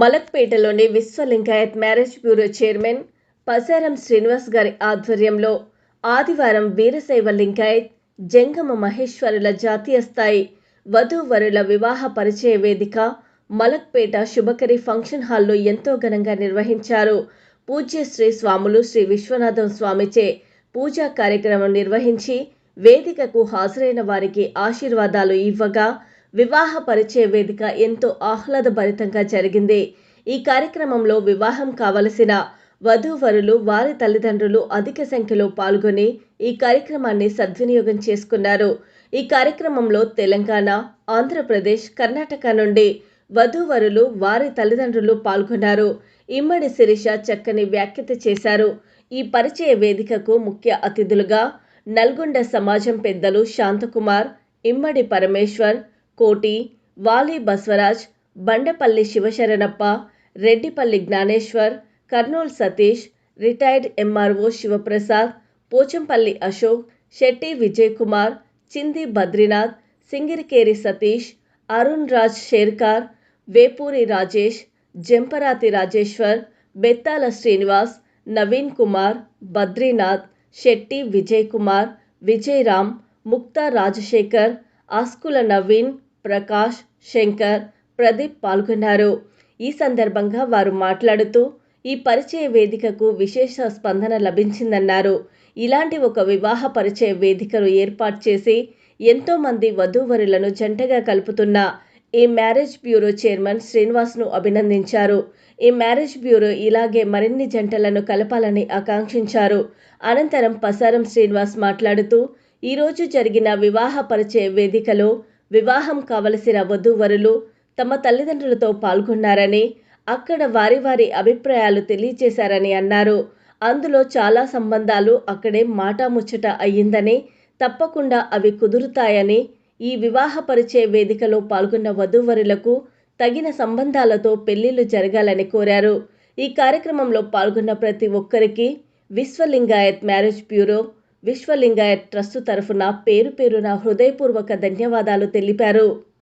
మలక్పేటలోని Vishwalingayat marriage bureau chairman Pasaram Srinivas గారి ఆధ్వర్యంలో ఆదివారం వీరశైవ లింగాయత్ జంగమ మహేశ్వరుల జాతీయ స్థాయి వధూవరుల వివాహ పరిచయ వేదిక మలక్పేట శుభకరి ఫంక్షన్ హాల్లో ఎంతో ఘనంగా నిర్వహించారు. పూజ్య శ్రీ స్వాములు శ్రీ విశ్వనాథం స్వామిచే పూజా కార్యక్రమం నిర్వహించి వేదికకు హాజరైన వారికి ఆశీర్వాదాలు ఇవ్వగా వివాహ పరిచయ వేదిక ఎంతో ఆహ్లాదభరితంగా జరిగింది. ఈ కార్యక్రమంలో వివాహం కావలసిన వధూవరులు వారి తల్లిదండ్రులు అధిక సంఖ్యలో పాల్గొని ఈ కార్యక్రమాన్ని సద్వినియోగం చేసుకున్నారు. ఈ కార్యక్రమంలో తెలంగాణ ఆంధ్రప్రదేశ్ కర్ణాటక నుండి వధూవరులు వారి తల్లిదండ్రులు పాల్గొన్నారు. ఇమ్మడి శిరీష చక్కని వ్యాఖ్యత చేశారు. ఈ పరిచయ వేదికకు ముఖ్య అతిథులుగా నల్గొండ సమాజం పెద్దలు శాంతకుమార్ ఇమ్మడి పరమేశ్వర్ కోటి వాలి బస్వరాజ్ బండపల్లి శివశరణప్ప రెడ్డిపల్లి జ్ఞానేశ్వర్ కర్నూల్ సతీష్ రిటైర్డ్ ఎంఆర్ఓ శివప్రసాద్ పోచంపల్లి అశోక్ శెట్టి విజయ్ కుమార్ చింది బద్రీనాథ్ సింగిరికేరి సతీష్ అరుణ్ రాజ్ షేర్కార్ వేపూరి రాజేష్ జంపరాతి రాజేశ్వర్ బెత్తాల శ్రీనివాస్ నవీన్ కుమార్ బద్రీనాథ్ శెట్టి విజయ్ కుమార్ విజయరామ్ ముక్తా రాజశేఖర్ ఆస్కుల నవీన్ ప్రకాష్ శంకర్ ప్రదీప్ పాల్గొన్నారు. ఈ సందర్భంగా వారు మాట్లాడుతూ ఈ పరిచయ వేదికకు విశేష స్పందన లభించిందన్నారు. ఇలాంటి ఒక వివాహ పరిచయ వేదికను ఏర్పాటు చేసి ఎంతోమంది వధూవరులను జంటగా కలుపుతున్న ఈ మ్యారేజ్ బ్యూరో చైర్మన్ శ్రీనివాస్ను అభినందించారు. ఈ మ్యారేజ్ బ్యూరో ఇలాగే మరిన్ని జంటలను కలపాలని ఆకాంక్షించారు. అనంతరం పసారం శ్రీనివాస్ మాట్లాడుతూ ఈరోజు జరిగిన వివాహ పరిచయ వేదికలో వివాహం కావలసిన వధూవరులు తమ తల్లిదండ్రులతో పాల్గొన్నారని అక్కడ వారి వారి అభిప్రాయాలు తెలియజేశారని అన్నారు. అందులో చాలా సంబంధాలు అక్కడే మాటాముచ్చట అయ్యిందని తప్పకుండా అవి కుదురుతాయని ఈ వివాహ పరిచయ వేదికలో పాల్గొన్న వధూవరులకు తగిన సంబంధాలతో పెళ్ళిళ్ళు జరగాలని కోరారు. ఈ కార్యక్రమంలో పాల్గొన్న ప్రతి ఒక్కరికి Vishwalingayat marriage bureau Vishwalingayat trust తరఫున పేరు పేరున హృదయపూర్వక ధన్యవాదాలు తెలిపారు.